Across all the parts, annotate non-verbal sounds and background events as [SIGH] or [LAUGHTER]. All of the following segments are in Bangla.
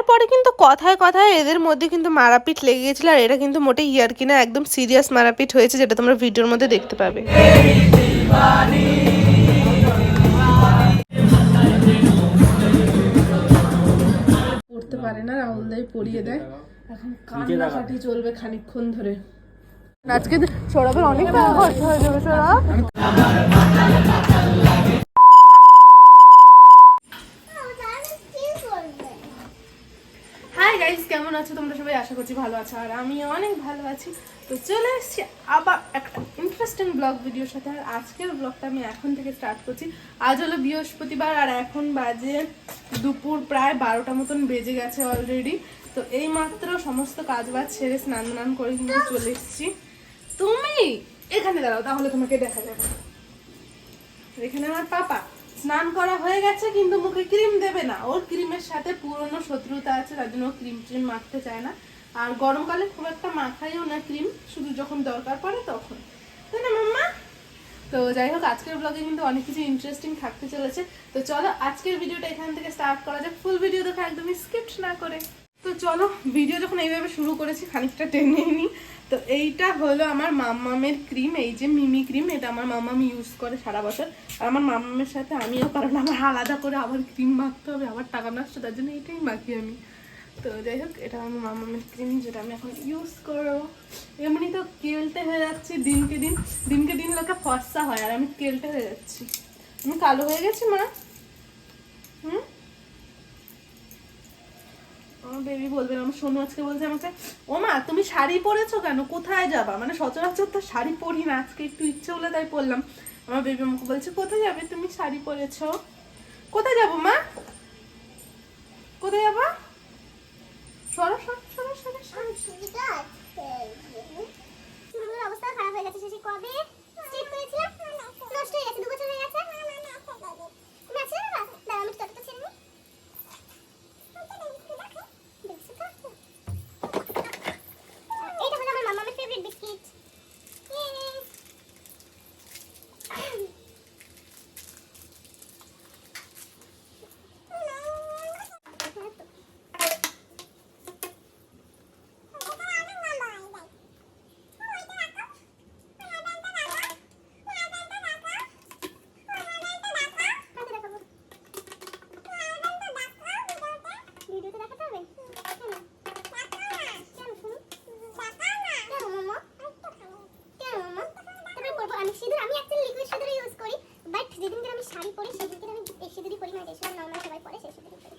তারপরে কিন্তু কথায় কথায় এদের মধ্যে কিন্তু মারাপিট লেগে গেছিল আর এটা কিন্তু মোটে ইয়ার কিনা একদম সিরিয়াস মারাপিট হয়েছে যেটা তোমরা ভিডিওর মধ্যে দেখতে পাবে। পড়তে পারে না রাহুল দাই পড়িয়ে দেয়। এখন কান্নাকাটি চলবে খানিকক্ষণ ধরে। আজকে সৌরভের অনেক টাকা খরচা হয়ে যাবে সৌরভ হাই গাইস কেমন আছো তোমরা সবাই আশা করছি ভালো আছো, আর আমি অনেক ভালো আছি। তো চলে এসেছি আবার একটা ইন্টারেস্টিং ব্লগ ভিডিওর সাথে। আর আজকের ব্লগটা আমি এখন থেকে স্টার্ট করছি। আজ হলো বৃহস্পতিবার, আর এখন বাজে দুপুর প্রায় বারোটা মতন বেজে গেছে অলরেডি তো এই মাত্র সমস্ত কাজ বাজ ছেড়ে স্নান টান করে কিন্তু চলে এসেছি। তুমি এখানে দাঁড়াও, তাহলে তোমাকে দেখা যাবে। এখানে আমার পাপা। স্নান করা হয়ে গেছে, কিন্তু মুখে ক্রিম দেবে না। ওর ক্রিমের সাথে পুরনো শত্রুতা আছে, তার জন্য ক্রিম ট্রিম মাখতে চায় না। আর গরমকালে খুব একটা মাখাইও না ক্রিম, শুধু যখন দরকার পড়ে তখন। তাই না, মাম্মা? তো যাই হোক, আজকের ব্লগে কিন্তু অনেক কিছু ইন্টারেস্টিং থাকতে চলেছে। তো চলো, আজকের ভিডিওটা এখান থেকে স্টার্ট করা যাক। ফুল ভিডিও দেখো, একদমই স্কিপ্ট না করে। তো চলো ভিডিও যখন এইভাবে শুরু করেছি, খানিকটা টেনে নিই। তো এইটা হলো আমার মাম্মামের ক্রিম, এই যে মিমি ক্রিম, এটা আমার মাম্মাম ইউজ করে সারা বছর। আর আমার মাম্মামের সাথে আমিও, কারণ আমার আলাদা করে আবার ক্রিম মাখতে হবে, আবার টাকা নষ্ট, তার জন্য এটাই মাখি আমি। তো যাই হোক এটা আমার মামামের ক্রিম যেটা আমি এখন ইউজ করব। এমনি তো কেলটে হয়ে যাচ্ছি দিনকে দিন দিনকে দিন লোকে ফর্সা হয় আর আমি কেলটে হয়ে যাচ্ছি। আমি কালো হয়ে গেছি, মা। হুম? আমার বেবি বলবে, আমার সোনু আজকে বলছে আমাকে, ও মা, তুমি শাড়ি পরেছো কেন? কোথায় যাবা? মানে সচরাচর তো শাড়ি পরি না, আজকে একটু ইচ্ছে হলে তাই পরলাম। আমার বেবি আমাকে বলছে, কোথায় যাবে? তুমি শাড়ি পরেছো? কোথায় যাব, মা? কোথায় যাবা? সরো সরো সরো সরো সরো চুলগুলোর অবস্থা খারাপ হয়ে গেছে শেষে কবে স্ট্রেট করেছিলাম নষ্ট হয়ে গেছে দু বছর হয়ে গেছে তুমি আছে না বাবা দাঁড়া আমি ততটা ছেড়ে নিই দেখছ তো? এইটা হলো আমার মামার ফেভারিট বিস্কিট ভিডিওতে দেখাতে হবে কেন কেন শুনি কেন মামা কেন মামা তারপরে পরবো আমি সিঁদুর আমি একটা লিকুইড সিঁদুরই ইউজ করি বাট যেদিনকে আমি শাড়ি পরি, সেদিনকে আমি সিঁদুরই পরি না, যে সিঁদুর নর্মাল সবাই পরে, সেই সিঁদুরই পরি।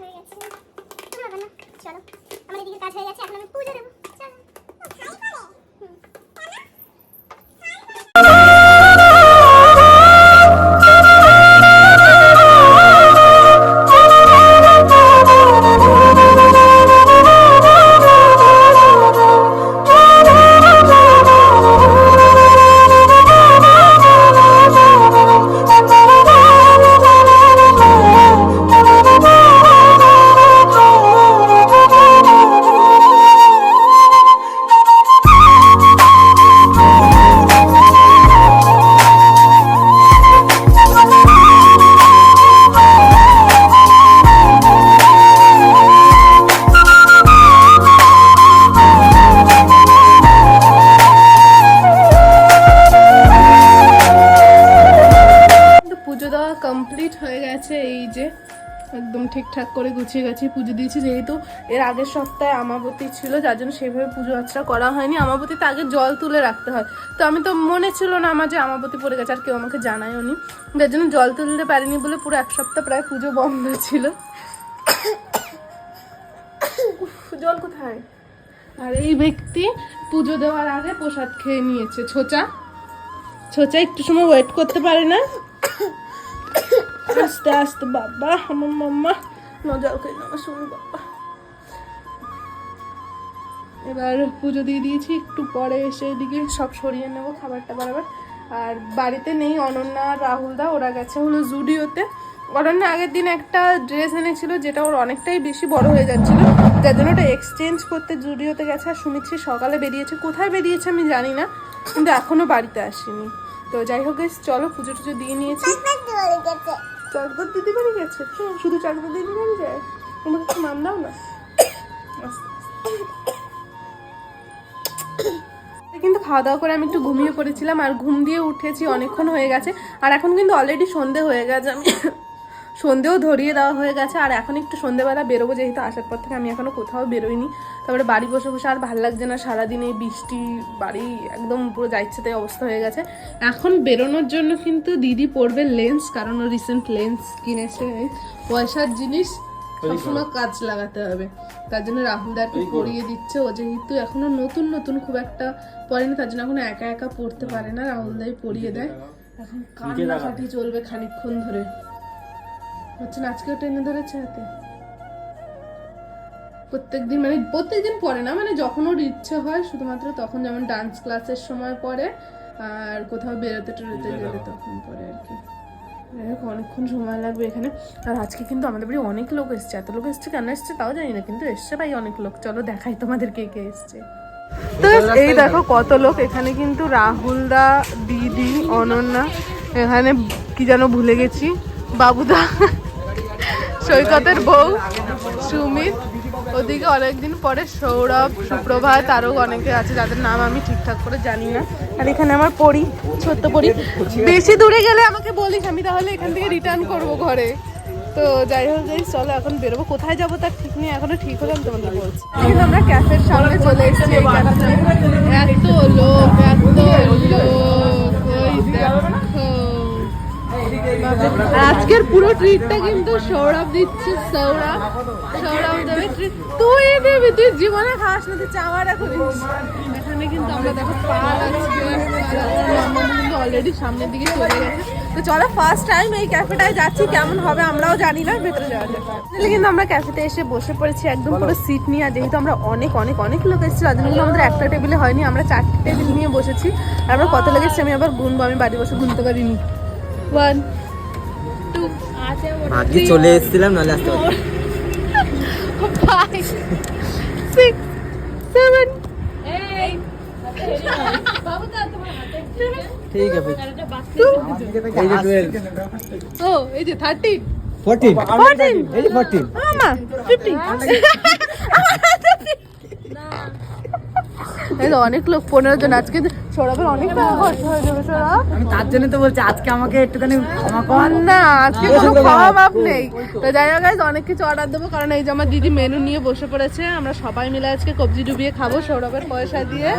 হয়ে গেছে চলো, আমার এদিকে কাজ হয়ে গেছে, এখন আমি পুজো দেবো। ঠিকঠাক করে গুছিয়ে গেছি পুজো দিয়েছি, যেহেতু এর আগের সপ্তাহে আমাবতী ছিল, যার জন্য সেভাবে পুজো আর্চা করা হয়নি। আমাবতীতে আগে জল তুলে রাখতে হয়। তো আমি তো মনে ছিল না আমার যে আমাবতী পড়ে গেছে, আর কেউ আমাকে জানায়ও নি। যার জন্য জল তুলতে পারিনি বলে পুরো এক সপ্তাহ প্রায় পুজো বন্ধ ছিল। জল কোথায়? আর এই ব্যক্তি পুজো দেওয়ার আগে প্রসাদ খেয়ে নিয়েছে। ছোচা? ছোচা একটু সময় ওয়েট করতে পারে না। আস্তে আস্তে, বাবা আমার মাম্মা। মজা ওকে না শুনি বাবা। এবার পুজো দিয়ে দিয়েছি একটু পরে এসে এদিকে সব সরিয়ে নেব খাবার টাবার আবার আর বাড়িতে নেই অনন্যা আর রাহুল দা ওরা গেছে হলো জুডিওতে। অনন্যা আগের দিন একটা ড্রেস এনেছিল যেটা ওর অনেকটাই বেশি বড় হয়ে যাচ্ছিল যার জন্য ওটা এক্সচেঞ্জ করতে জুডিওতে গেছে। আর শুনেছি সকালে বেরিয়েছে কোথায় বেরিয়েছে আমি জানি না কিন্তু এখনও বাড়িতে আসেনি। তো যাই হোক চলো পুজো টুজো দিয়ে নিয়েছি। চাকদার দিদি বাড়ি গেছে শুধু চাকদার দিদি বাড়ি যায়? তোমাকে একটু মান দাও না? কিন্তু খাওয়া দাওয়া করে আমি একটু ঘুমিয়ে পড়েছিলাম, আর ঘুম দিয়ে উঠেছি, অনেকক্ষণ হয়ে গেছে। আর এখন কিন্তু অলরেডি সন্ধে হয়ে গেছে, আমি সন্ধেও ধরিয়ে দেওয়া হয়ে গেছে আর এখন একটু সন্ধেবেলা বেরোবো যেহেতু আসার পর থেকে আমি এখনও কোথাও বেরোইনি। তারপরে বাড়ি বসে বসে আর ভালো লাগছে না সারাদিন এই বৃষ্টি বাড়ি একদম পুরো যা ইচ্ছে তাই অবস্থা হয়ে গেছে। এখন বেরোনোর জন্য কিন্তু দিদি পড়বে লেন্স কারণ ও রিসেন্ট লেন্স কিনেছে। পয়সার জিনিস সবসময় কাজ লাগাতে হবে। তার জন্য রাহুলদারকে পড়িয়ে দিচ্ছে। ও যেহেতু এখনও নতুন নতুন খুব একটা পড়েনি তার জন্য এখনও একা একা পড়তে পারে না। রাহুলদাই পড়িয়ে দেয়। এখন কান্নাকাটি চলবে খানিকক্ষণ ধরে। হচ্ছে না আজকেও টেনে ধরেছে হাতে। প্রত্যেকদিন মানে প্রত্যেকদিন পড়ে না মানে যখন ওর ইচ্ছে হয় শুধুমাত্র তখন যেমন ডান্স ক্লাসের সময় পড়ে আর কোথাও বেরোতে টেরোতে গেলে তখন পড়ে আর কি। অনেকক্ষণ সময় লাগবে এখানে। আর আজকে কিন্তু আমাদের বাড়ি অনেক লোক এসছে। এত লোক এসছে কেন এসছে তাও জানি না কিন্তু এসছে ভাই অনেক লোক। চলো দেখাই তোমাদের কে কে এসছে। তো এই দেখো কত লোক। এখানে কিন্তু রাহুলদা দিদি অনন্যা এখানে কি যেন ভুলে গেছি বাবুদা সৈকতের বউ, সুমিত। ওদিকে অনেকদিন পরে সৌরভ, সুপ্রভাত, আরও অনেকে আছে যাদের নাম আমি ঠিকঠাক করে জানি না। আর এখানে আমার পড়ি ছোট্ট পড়ি বেশি দূরে গেলে আমাকে বলিস, আমি তাহলে এখান থেকে রিটার্ন করব ঘরে। তো যাই হোক যাই চলো এখন বেরোবো। কোথায় যাব তার ঠিক নেই, এখনও ঠিক হলে আমি তোমাদের বলছি। কিন্তু আমরা ক্যাফের সামনে চলে এসেছি এত লোক এত লোক আজকের পুরো ট্রিটটা কিন্তু সৌরভ দিচ্ছে, সৌরভ। সৌরভ দেবে তুই দিবি, তুই জীবনে খাস না, তুই চাওয়াটা করিস এখানে কিন্তু আমরা দেখো পাল আজকে অলরেডি সামনের দিকে চলে গেছে। তো চলো ফার্স্ট টাইম এই ক্যাফেটায় যাচ্ছি, কেমন হবে আমরাও জানি না, ভেতরে যাওয়া তাহলে কিন্তু আমরা ক্যাফেতে এসে বসে পড়েছি, একদম পুরো সিট নিয়ে, আর যেহেতু আমরা অনেক অনেক অনেক লোক এসেছি তার জন্য আমাদের একটা টেবিলে হয়নি, আমরা চারটে টেবিল নিয়ে বসেছি। আর আমরা কত লোক এসেছি আমি আবার গুনবো, আমি বাড়ি বসে গুনতে পারিনি। ওয়ান আজকে চলে এসেছিলাম নাহলে আসতে পারতাম five, six, seven, eight, ঠিক আছে। ও এই যে থার্টিন ফোরটিন ফোরটিন এই যে ফোরটিন ফিফটিন [LAUGHS] এই তো অনেক লোক পনেরো জন। আজকে সৌরভের অনেক টাকা খরচ হয়ে যাবে সৌরভ। তার জন্য তো বলছি আজকে আমাকে একটুখানি ক্ষমা কর। না আজকে কোনো খাওয়া মাপ নেই। তো যাই হোক অনেক কিছু অর্ডার দেবো কারণ এই যে আমার দিদি মেনু নিয়ে বসে পড়েছে। আমরা সবাই মিলে আজকে কবজি ডুবিয়ে খাব সৌরভের পয়সা দিয়ে।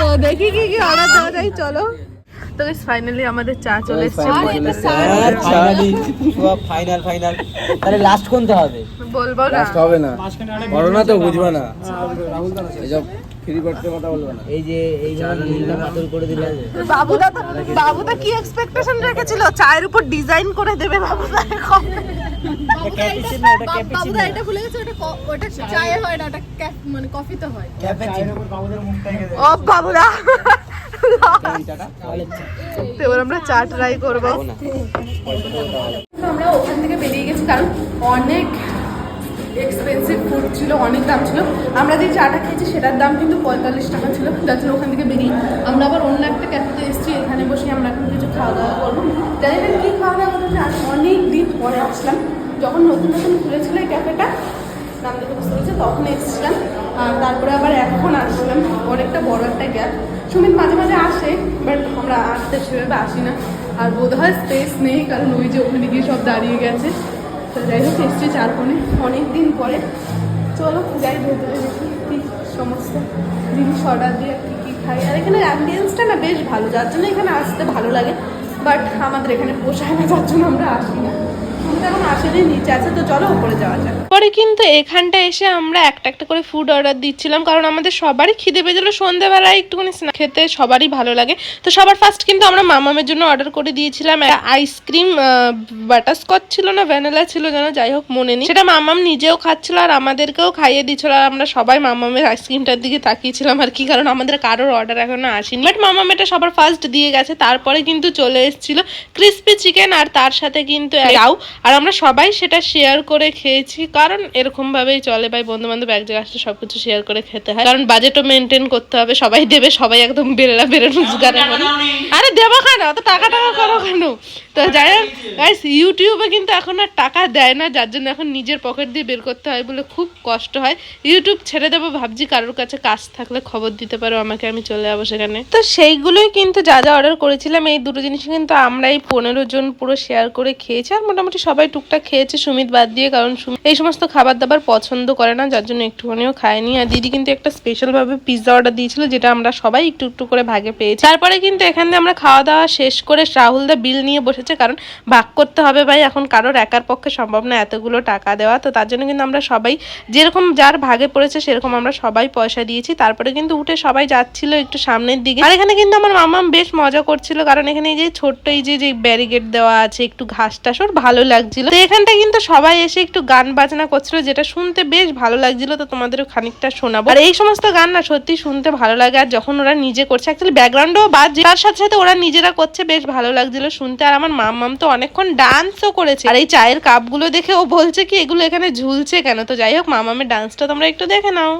তো দেখি কি কি অর্ডার দেওয়া যায় চলো। তো ফাইনালি আমাদের চা চলে এসছে। ফাইনাল ফাইনাল তাহলে লাস্ট কোনটা হবে? বলব না। হবে না। করোনা তো বুঝবা না। না এই যে পাতল করে বাবুদা তো বাবুদা কি এক্সপেকটেশন রেখেছিল? চায়ের উপর ডিজাইন করে দেবে বাবুদা এখন। বাবুদা এটা ভুলে গেছে ওটা ওটা চায়ে হয় না ওটা ক্যাফ- মানে হয়। ও বাবুদা। তো এবার আমরা চা ট্রাই করব। আমরা ওখান থেকে বেরিয়ে গেছি কারণ অনেক এক্সপেন্সিভ ফুড ছিল, অনেক দাম ছিল। আমরা যে চাটা খেয়েছি সেটার দাম কিন্তু পঁয়তাল্লিশ টাকা ছিল। যার জন্য ওখান থেকে বেরিয়ে আমরা আবার অন্য একটা ক্যাফেতে এসেছি, এখানে বসে আমরা এখন কিছু খাওয়া দাওয়া করব। জানি না কী খাওয়া দাওয়া করব আমি অনেক দিন পরে আসলাম। যখন নতুন নতুন খুলেছিল এই ক্যাফেটা নাম দেখে বুঝতে পেরেছে, তখন এসেছিলাম। তারপরে আবার এখন আসলাম, অনেকটা বড় একটা গ্যাপ সুমিত মাঝে মাঝে আসে বাট আমরা আসতে সেভাবে আসি না। আর বোধ হয় স্পেস নেই, কারণ ওই যে ওখানে গিয়ে সব দাঁড়িয়ে গেছে। তো যাই হোক, এসছি চারকোণে অনেক দিন পরে। চলো, যাই ভেতরে দেখি কি সমস্ত জিনিস অর্ডার দিয়ে কী কী খাই। আর এখানে অ্যাম্বিয়েন্সটা না বেশ ভালো, যার জন্য এখানে আসতে ভালো লাগে। বাট আমাদের এখানে পোষায় না, যার জন্য আমরা আসি না। আমরা এখন আসেনি নিচে আছে তো চলো উপরে যাওয়া যাক। পরে কিন্তু এখানটা এসে আমরা একটা একটা করে ফুড অর্ডার দিচ্ছিলাম কারণ আমাদের সবারই খিদে পেয়েছিল। সন্ধ্যাবেলায় একটুখানি স্ন্যাক খেতে সবারই ভালো লাগে। তো সবার ফার্স্ট কিন্তু আমরা মামামের জন্য অর্ডার করে দিয়েছিলাম। আইসক্রিম বাটারস্কচ ছিল না ভ্যানিলা ছিল যেন যাই হোক মনে নেই। সেটা মামাম নিজেও খাচ্ছিল আর আমাদেরকেও খাইয়ে দিচ্ছিল আর আমরা সবাই মামামের আইসক্রিমটার দিকে তাকিয়েছিলাম আর কি কারণ আমাদের কারোর অর্ডার এখনও আসেনি। বাট মামাম এটা সবার ফার্স্ট দিয়ে গেছে। তারপরে কিন্তু চলে এসেছিল ক্রিস্পি চিকেন আর তার সাথে কিন্তু লাউ আর আমরা সবাই সেটা শেয়ার করে খেয়েছি কারণ এরকম ভাবেই চলে ভাই বন্ধু বান্ধব এক জায়গায় আসলে সবকিছু শেয়ার করে খেতে হয়। কারণ বাজেটও মেনটেন করতে হবে সবাই দেবে সবাই একদম বেরোলা বেরো রোজগার আরে দেবো কেন? অত টাকা টাকা করো কেন? তো যাই হোক ইউটিউবে কিন্তু এখন আর টাকা দেয় না যার জন্য এখন নিজের পকেট দিয়ে বের করতে হয় বলে খুব কষ্ট হয়। ইউটিউব ছেড়ে দেবো ভাবছি কারোর কাছে কাজ থাকলে খবর দিতে পারো আমাকে আমি চলে যাব সেখানে। তো সেইগুলোই কিন্তু যা যা অর্ডার করেছিলাম এই দুটো জিনিস কিন্তু আমরা এই পনেরো জন পুরো শেয়ার করে খেয়েছি আর মোটামুটি সবাই টুকটাক খেয়েছে, সুমিত বাদ দিয়ে, কারণ এই সমস্ত খাবার দাবার পছন্দ করে না, যার জন্য একটুখানিও খায়নি। আর দিদি কিন্তু একটা স্পেশাল ভাবে পিৎজা অর্ডার দিয়েছিল, যেটা আমরা সবাই একটু একটু করে ভাগে পেয়েছি। তারপরে কিন্তু এখান দিয়ে আমরা খাওয়া দাওয়া শেষ করে রাহুল দা বিল নিয়ে বসেছে, কারণ ভাগ করতে হবে ভাই, এখন কারোর একার পক্ষে সম্ভব না এতগুলো টাকা দেওয়া। তো তার জন্য কিন্তু আমরা সবাই যেরকম যার ভাগে পড়েছে, সেরকম আমরা সবাই পয়সা দিয়েছি। তারপরে কিন্তু উঠে সবাই যাচ্ছিল একটু সামনের দিকে। আর এখানে কিন্তু আমার মামাম বেশ মজা করছিল, কারণ এখানে এই যে ছোট্ট এই যে ব্যারিকেড দেওয়া আছে, একটু ঘাস টাস ওর ভালো লাগছিল। তো এখানটা কিন্তু সবাই এসে একটু গান বাজনা করছিল, যেটা শুনতে বেশ ভালো লাগছিল। তো তোমাদের খানিকটা শোনাবো। আর এই সমস্ত গান না সত্যি শুনতে ভালো লাগে, আর যখন ওরা নিজে করছে অ্যাকচুয়ালি ব্যাকগ্রাউন্ডও বাজছে তার সাথে সাথে ওরা নিজেরা করছে, বেশ ভালো লাগছিল শুনতে। আর আমার মাম্মাম তো অনেকক্ষণ ডান্সও করেছে। আর এই চায়ের কাপগুলো দেখে ও বলছে কি, এগুলো এখানে ঝুলছে কেন? তো যাই হোক, মামামের ডান্সটা তোমরা একটু দেখে নাও।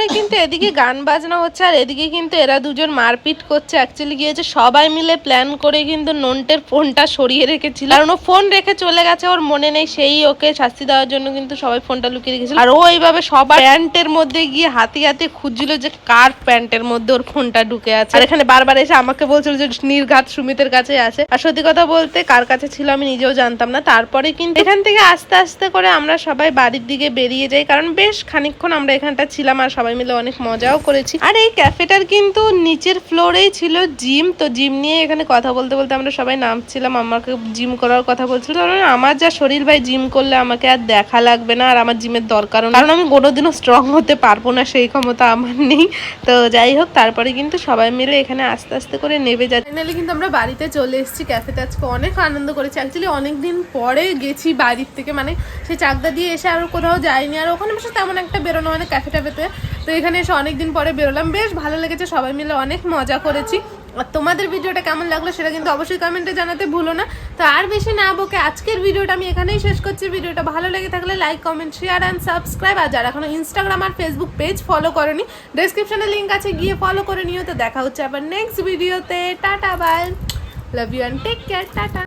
তারপরে কিন্তু এদিকে গান বাজনা হচ্ছে আর এদিকে কিন্তু এরা দুজন মারপিট করছে। অ্যাকচুয়ালি গিয়েছে সবাই মিলে প্ল্যান করে কিন্তু নন্টের ফোনটা সরিয়ে রেখেছিল। কারণ ও ফোন রেখে চলে গেছে, ওর মনে নেই সেই ওকে শাস্তি দেওয়ার জন্য কিন্তু সবাই ফোনটা লুকিয়ে রেখেছিল। আর ও এইভাবে সবার প্যান্টের মধ্যে গিয়ে হাতে হাতে খুঁজছিল যে কার প্যান্টের মধ্যে ওর ফোনটা ঢুকে আছে। আর এখানে বারবার এসে আমাকে বলছিল যে নির্ঘাত সুমিতের কাছে আছে। আর সত্যি কথা বলতে কার কাছে ছিল আমি নিজেও জানতাম না। তারপরে কিন্তু এখান থেকে আস্তে আস্তে করে আমরা সবাই বাড়ির দিকে বেরিয়ে যাই। কারণ বেশ খানিকক্ষণ আমরা এখানটা ছিলাম আর সবাই মিলে অনেক মজাও করেছি। আর এই ক্যাফেটার কিন্তু নিচের ফ্লোরেই ছিল জিম, তো জিম নিয়ে এখানে কথা বলতে বলতে আমরা সবাই নামছিলাম, আমাকে জিম করার কথা বলছিল। কারণ আমার যা শরীর ভাই, জিম করলে আমাকে আর দেখা লাগবে না, আর আমার জিমের দরকারও। কারণ আমি কোনোদিনও স্ট্রং হতে পারব না, সেই ক্ষমতা আমার নেই। তো যাই হোক, তারপরে কিন্তু সবাই মিলে এখানে আস্তে আস্তে করে নেবে যাচ্ছে। ফাইনালি কিন্তু আমরা বাড়িতে চলে এসেছি, ক্যাফেতে আজকে অনেক আনন্দ করেছি। অ্যাকচুয়ালি অনেক দিন পরে গেছি বাড়ির থেকে মানে সেই চাকদা দিয়ে এসে আর কোথাও যাইনি আর ওখানে বসে তেমন একটা বেরোনো মানে ক্যাফে ট্যাফেতে তো এখানে এসে অনেক দিন পরে বেরোলাম। বেশ ভালো লেগেছে, সবাই মিলে অনেক মজা করেছি। আর তোমাদের ভিডিওটা কেমন লাগল সেটা কিন্তু অবশ্যই কমেন্টে জানাতে ভুলো না। তো আর বেশি না বকে আজকের ভিডিওটা আমি এখানেই শেষ করছি। ভিডিওটা ভালো লেগে থাকলে like comment share and subscribe আর যারা এখনও ইনস্টাগ্রাম আর ফেসবুক পেজ ফলো করনি ডেসক্রিপশনে লিঙ্ক আছে, গিয়ে ফলো করে নিও। তো দেখা হচ্ছে আবার নেক্সট ভিডিওতে tata bye love you and take care tata.